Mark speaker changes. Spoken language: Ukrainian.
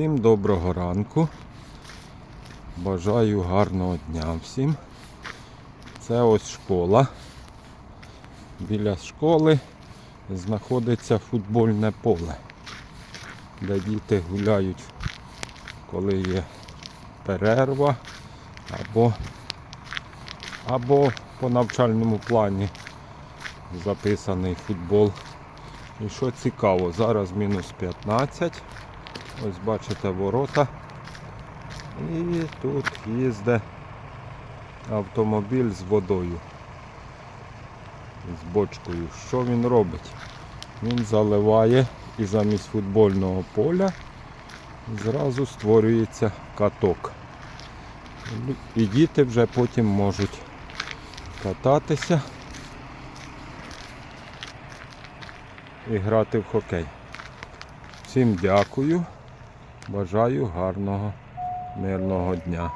Speaker 1: Всім доброго ранку. Бажаю гарного дня всім. Це ось школа. Біля школи знаходиться футбольне поле, де діти гуляють, коли є перерва або, або по навчальному плані записаний футбол. І що цікаво, зараз мінус 15. Ось бачите ворота. І тут їздить автомобіль з водою. З бочкою. Що він робить? Він заливає і замість футбольного поля зразу створюється каток. І діти вже потім можуть кататися і грати в хокей. Всім дякую. Бажаю гарного, мирного дня.